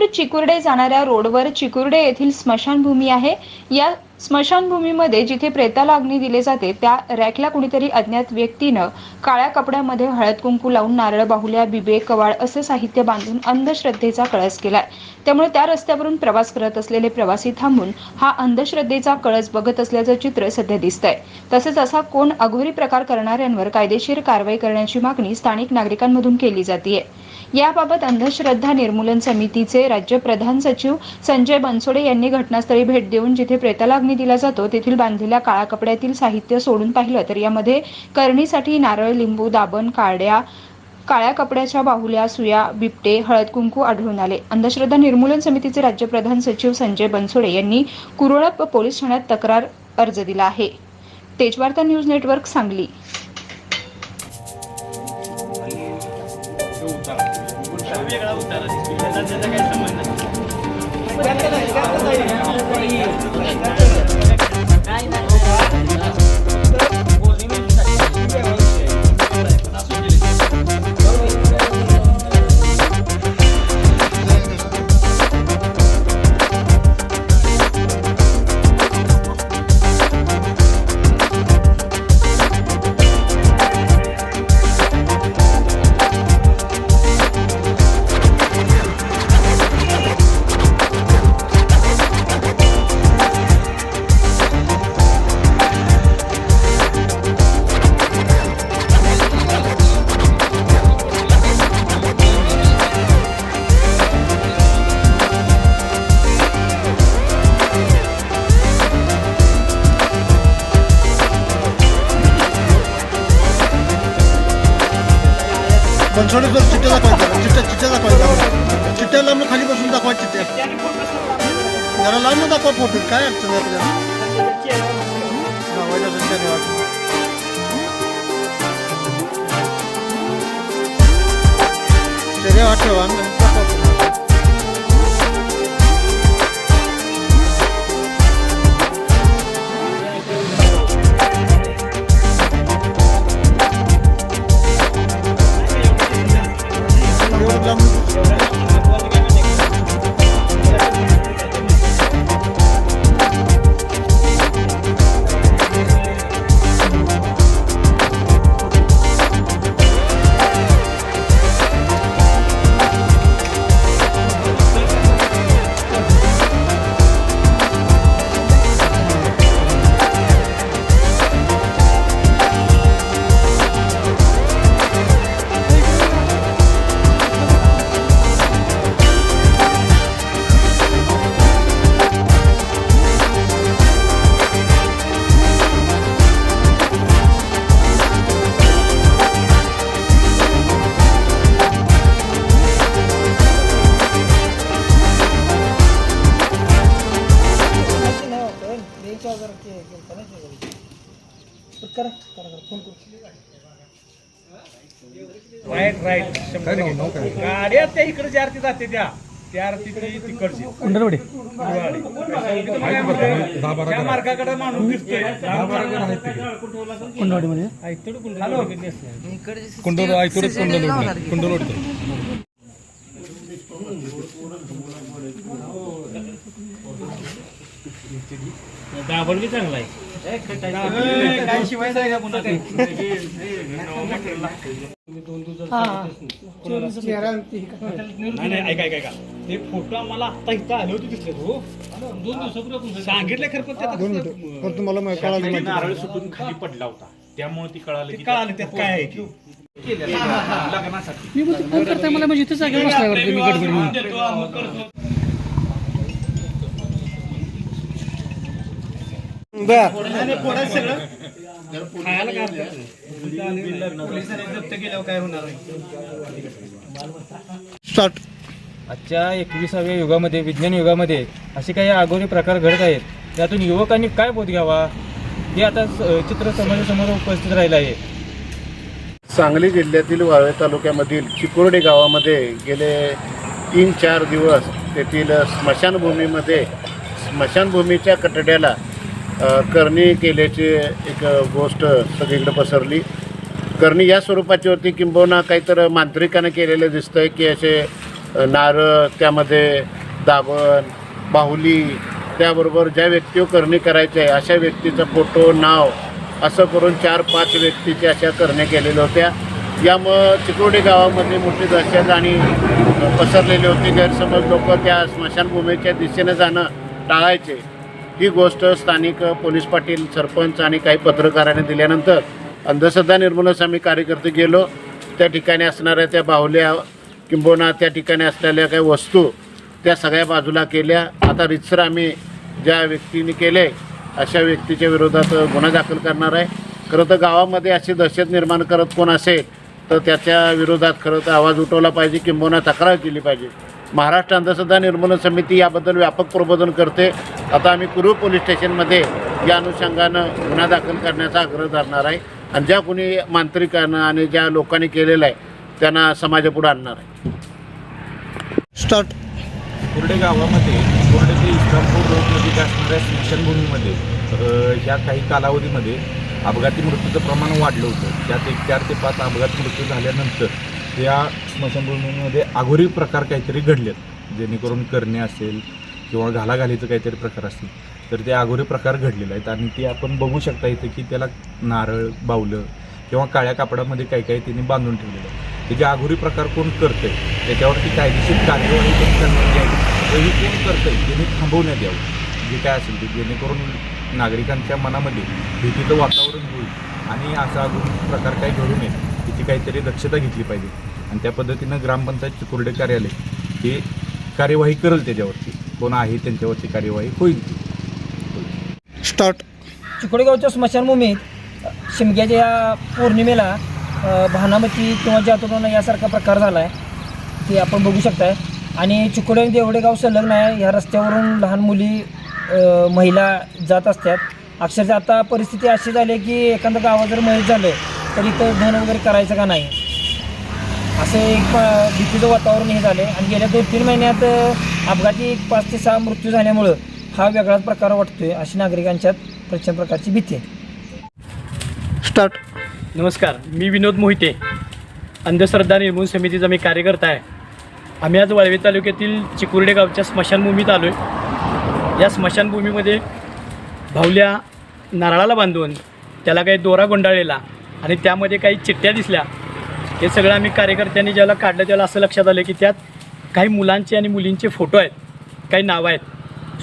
नागपूर चिकुर्डे जाणाऱ्या रोडवर चिकुर्डे येथील स्मशानभूमी आहे. या स्मशानभूमीमध्ये जिथे प्रेताला अग्नी दिले जाते त्या रॅकला कुणीतरी अज्ञात व्यक्तीनं काळ्या कपड्यामध्ये हळद कुंकू लावून नारळ बाहुल्या बिबे कवाळ असे साहित्य बांधून अंधश्रद्धेचा कळस केलाय. त्यामुळे त्या रस्त्यावरून प्रवास करत असलेले प्रवासी थांबून हा अंधश्रद्धेचा कळस बघत असल्याचं चित्र सध्या दिसतंय. तसेच असा कोण अघोरी प्रकार करणाऱ्यांवर कायदेशीर कारवाई करण्याची मागणी स्थानिक नागरिकांमधून केली जाते याबाबत अंधश्रद्धा निर्मूलन समितीचे राज्य प्रधान सचिव संजय बनसोडे यांनी घटनास्थळी भेट देऊन जिथे प्रेताला अग्नी दिला जातो तेथील बांधलेल्या काळ्या कपड्यातील साहित्य सोडून पाहिलं. तर यामध्ये करणीसाठी नारळ लिंबू दाबण काड्या काळ्या कपड्याच्या बाहुल्या सुया बिबटे हळद कुंकू आढळून आले. अंधश्रद्धा निर्मूलन समितीचे राज्य प्रधान सचिव संजय बनसोडे यांनी कुरळप पोलीस ठाण्यात तक्रार अर्ज दिला आहे. Tejvarta news network Sangli. Bansode जर चिट्ट्या दाखवायच्या चिट्ट्या चिट्ट्या दाखवायच्या चिट्ट्या लांब खाली बसून दाखवा चिट्ट्या जरा लांब दाखवा फोटो काय अडचण आहे आपल्याला? लावायच्या चिट्ट्या राईट राईट शंभर टक्के. गाड्या त्या इकडे ज्या आरती जाते त्या त्या आरतीची तिकडची कुंडलवाडी कुंडवाडी. तुम्हाला काय म्हणतोय? त्या मार्गाकडे माणूस दिसतोय कुंडवाडीमध्ये हॅलो. कुंडल ऐकूनच कुंडल कुंडल दाबण बी चांगला आहे. काय शिवायचं आहे का पुन्हा ते? नाही नाही ऐका ऐका ऐका. ते फोटो आम्हाला आता इथं आले होते दिसले दोन दिवसापूर्वी सांगितलं खरं पण ते आता दोन मिनिटं. पण तुम्हाला कळाली नारळ सुटून खाली पडला होता. त्यामुळे ती कळालं ते कळालं त्यात काय आहे की लग्नासाठी मी फोन करताय मला म्हणजे इथं बसल्यावर तुम्ही गडबड सगळं. खायला काय? पोलिसांनी जप्त केल्यावर काय होणार स्टार्ट आजच्या एकविसाव्या युगामध्ये विज्ञान युगामध्ये असे काही आगोरी प्रकार घडत आहेत. त्यातून युवकांनी काय बोध घ्यावा? हे आता स- चित्र समाजासमोर उपस्थित राहिलं आहे. सांगली जिल्ह्यातील वाळवे तालुक्यामधील चिकुर्डे गावामध्ये गेले तीन चार दिवस तेथील स्मशानभूमीमध्ये स्मशानभूमीच्या कटड्याला करणी केल्याची एक गोष्ट सगळीकडे पसरली. करणी या स्वरूपाची होती. किंबहुना काहीतरी मांत्रिकानं केलेलं आहे की असे नारळ त्यामध्ये दाबण बाहुली त्याबरोबर ज्या व्यक्तीवर करणी करायची आहे अशा व्यक्तीचा फोटो नाव असं करून चार पाच व्यक्तीच्या अशा करण्या केलेल्या होत्या. यामुळं चिकोडी गावामध्ये मोठी दहशत आणि पसरलेली होती. गैरसमज लोक त्या स्मशानभूमीच्या दिशेने जाणं टाळायचे. ही गोष्ट स्थानिक पोलीस पाटील सरपंच आणि काही पत्रकारांनी दिल्यानंतर अंधश्रद्धा निर्मूलनास आम्ही कार्यकर्ते गेलो. त्या ठिकाणी असणाऱ्या त्या बाहुल्या किंबहुना त्या ठिकाणी असलेल्या काही वस्तू त्या सगळ्या बाजूला केल्या. आता रितसर आम्ही ज्या व्यक्तीने केले अशा व्यक्तीच्या विरोधात गुन्हा दाखल करणार आहे. खरं तर गावामध्ये अशी दहशत निर्माण करत कोण असेल तर त्याच्या विरोधात खरं तर आवाज उठवला पाहिजे किंबहुना तक्रार केली पाहिजे. महाराष्ट्र अंधश्रद्धा निर्मूलन समिती याबद्दल व्यापक प्रबोधन करते. आता आम्ही कुरू पोलीस स्टेशनमध्ये या अनुषंगानं गुन्हा दाखल करण्याचा आग्रह धरणार आहे. आणि ज्या कोणी मांत्रिकानं आणि ज्या लोकांनी केलेलं आहे त्यांना समाजापुढे आणणार आहे. स्टार्ट. कुर्डे गावामध्ये कुर्डे ते इस्लामपूर रोडमध्ये असणाऱ्या स्मशानभूमीमध्ये ह्या काही कालावधीमध्ये अपघाती मृत्यूचं प्रमाण वाढलं होतं. त्यात एक चार ते पाच अपघात मृत्यू झाल्यानंतर या स्मशानभूमीमध्ये आघोरी प्रकार काहीतरी घडलेत. जेणेकरून करणे असेल किंवा घालाघालीचं काहीतरी प्रकार असतील तर ते आघोरी प्रकार घडलेले आहेत. आणि ते आपण बघू शकता इथं की त्याला नारळ बावलं किंवा काळ्या कापडामध्ये काही काही त्यांनी बांधून ठेवलेलं आहे. ते जे आघोरी प्रकार कोण करते त्याच्यावरती कायदेशीर कार्यवाही पण करण्यात यावी व हे कोण करतंय त्यांनी थांबवण्यात यावं. जे काय असेल ते जेणेकरून नागरिकांच्या मनामध्ये भीतीचं वातावरण होईल आणि असा आघोरी प्रकार काही घडू नये. याची काहीतरी दक्षता घेतली पाहिजे. आणि त्या पद्धतीनं ग्रामपंचायत चिकुर्डे कार्यालय हे कार्यवाही करेल त्याच्यावरती. कोण आहे त्यांच्यावरती कार्यवाही होईल. स्टार्ट चिकोडेगावच्या स्मशानभूमीत शिमग्याच्या या पौर्णिमेला भानामती किंवा जातुडोना यासारखा प्रकार झाला आहे ते आपण बघू शकताय. आणि चिकोडे देवडे गाव संलग्न आहे. ह्या रस्त्यावरून लहान मुली महिला जात असतात. अक्षरशः आता परिस्थिती अशी झाली आहे की एखादं गावात जर मयत झालं तर इथं धन वगैरे करायचं का नाही? असं एक प- भीतीचं वातावरण हे झालं आहे आणि गेल्या दोन तीन महिन्यात अपघाती एक पाच ते सहा मृत्यू झाल्यामुळं हा वेगळाच प्रकार वाटतोय अशी नागरिकांच्यात प्रचंड प्रकारची भीती आहे. स्टार्ट नमस्कार मी विनोद मोहिते अंधश्रद्धा निर्मूलन समितीचा मी कार्यकर्ता आहे. आम्ही आज वाळवे तालुक्यातील चिकुर्डे गावच्या स्मशानभूमीत आलो आहे या स्मशानभूमीमध्ये भावल्या नारळाला बांधून त्याला काही दोरा गुंडाळलेला आणि त्यामध्ये काही चिठ्ठ्या दिसल्या. हे सगळं आम्ही कार्यकर्त्यांनी ज्याला काढलं त्याला असं लक्षात आलं की त्यात काही मुलांचे आणि मुलींचे फोटो आहेत काही नावं आहेत.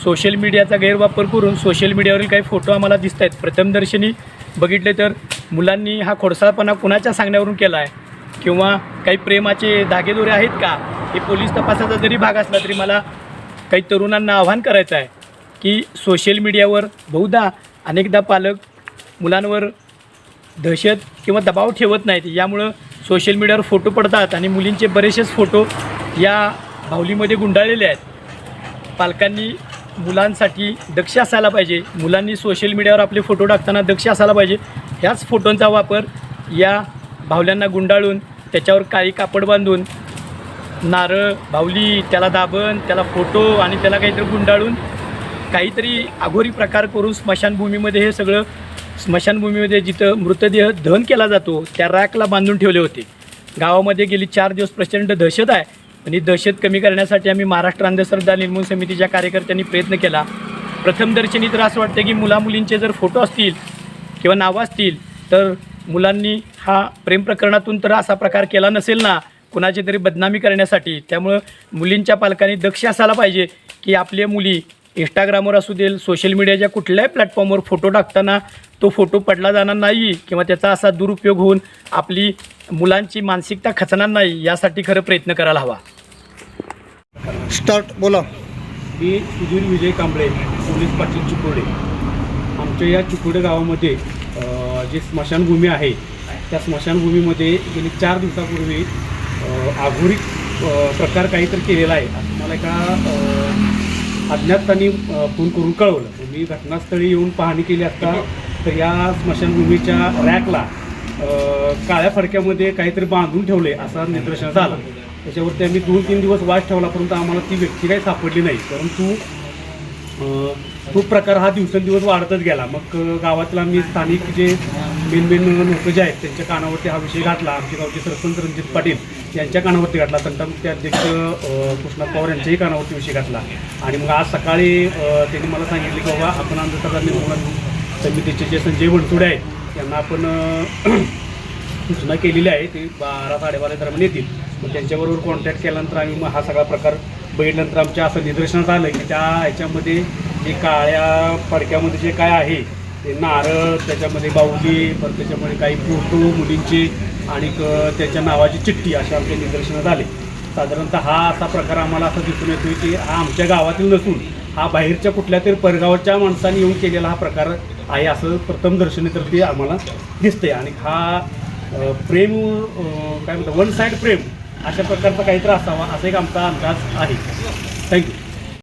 सोशल मीडियाचा गैरवापर करून सोशल मीडियावरील काही फोटो आम्हाला दिसत आहेत. प्रथमदर्शनी बघितले तर मुलांनी हा खोडसाळपणा कुणाच्या सांगण्यावरून केला आहे? किंवा काही प्रेमाचे धागेदोरे आहेत का? हे पोलीस तपासाचा जरी भाग असला तरी मला काही तरुणांना आव्हान करायचं आहे की सोशल मीडियावर बहुधा अनेकदा पालक मुलांवर दहशत किंवा दबाव ठेवत नाहीत. यामुळं सोशल मीडियावर फोटो पडतात आणि मुलींचे बरेचसेच फोटो या भावलीमध्ये गुंडाळलेले आहेत. पालकांनी मुलांसाठी दक्ष असायला पाहिजे. मुलांनी सोशल मीडियावर आपले फोटो टाकताना दक्ष असायला पाहिजे. ह्याच फोटोंचा वापर या भावल्यांना गुंडाळून त्याच्यावर काळी कापड बांधून नारळ बाहुली त्याला दाबण त्याला फोटो आणि त्याला काहीतरी गुंडाळून काहीतरी आघोरी प्रकार करून स्मशानभूमीमध्ये हे सगळं स्मशानभूमीमध्ये जिथं मृतदेह दहन केला जातो त्या रॅकला बांधून ठेवले होते. गावामध्ये गेली चार दिवस प्रचंड दहशत आहे आणि दहशत कमी करण्यासाठी आम्ही महाराष्ट्र अंधश्रद्धा निर्मूलन समितीच्या कार्यकर्त्यांनी प्रयत्न केला. प्रथमदर्शनी तर असं वाटतं की मुलामुलींचे जर फोटो असतील किंवा नावं असतील तर मुलांनी हा प्रेम प्रकरणातून तर असा प्रकार केला नसेल ना कुणाची तरी बदनामी करण्यासाठी. त्यामुळं मुलींच्या पालकांनी दक्ष असायला पाहिजे की आपल्या मुली इंस्टाग्रामवर असू देल सोशल मीडियाच्या कुठल्याही प्लॅटफॉर्मवर फोटो टाकताना तो फोटो पडला जाणार नाही किंवा त्याचा असा दुरुपयोग होऊन आपली मुलांची मानसिकता खचणार नाही यासाठी खरं प्रयत्न करायला हवा. स्टार्ट बोला. मी सुधीर विजय कांबळे पोलीस पाटील चिकोडे. आमच्या या चिकोडे गावामध्ये जी स्मशानभूमी आहे त्या स्मशानभूमीमध्ये गेली चार दिवसापूर्वी आघोरी प्रकार काहीतरी केलेला आहे. असं मला एका अज्ञातांनी फोन करून कळवलं. मी घटनास्थळी येऊन पाहणी केली असता तर या स्मशानभूमीच्या रॅकला काळ्या फडक्यामध्ये काहीतरी बांधून ठेवले असा निदर्शनास आला. त्याच्यावरती आम्ही दोन तीन दिवस वास ठेवला परंतु आम्हाला ती व्यक्ती काही सापडली नाही. परंतु तो प्रकार हा दिवसेंदिवस वाढतच गेला. मग गावातला मी स्थानिक जे मेन मेन लोक जे आहेत त्यांच्या कानावरती हा विषय घातला. आमचे गावचे सरपंच रणजित पाटील यांच्या कानावरती घातला. तंटामुक्ती अध्यक्ष अ, कृष्णात पवार यांच्याही कानावरती विषय घातला. आणि मग आज सकाळी त्यांनी मला सांगितले की बाबा आपण अंधश्रद्धा निर्मूलन समितीचे जे संजय बनसोडे आहेत यांना आपण सूचना केलेली आहे. ते बारा साडेबारा दरम्यान येतील. मग त्यांच्याबरोबर कॉन्टॅक्ट केल्यानंतर आम्ही मग हा सगळा प्रकार बघितल्यानंतर आमच्या असं निदर्शनात आलं की त्या ह्याच्यामध्ये जे काळ्या पडक्यामध्ये जे काय आहे ते नारळ त्याच्यामध्ये बाहुली परत त्याच्यामध्ये काही फोटो मुलींचे आणि त्याच्या नावाची चिठ्ठी अशा आमच्या निदर्शनात आले साधारणतः हा असा प्रकार आम्हाला असं दिसून येतो की हा आमच्या गावातील नसून हा बाहेरच्या कुठल्या तरी परगावच्या माणसाने येऊन केलेला हा प्रकार आहे असं प्रथम दर्शनी तर ते आम्हाला दिसतंय. आणि हा प्रेम काय म्हणतात वन साईड प्रेम अशा प्रकारचा काहीतरी असावा असा एक आमचा अंदाज आहे. थँक्यू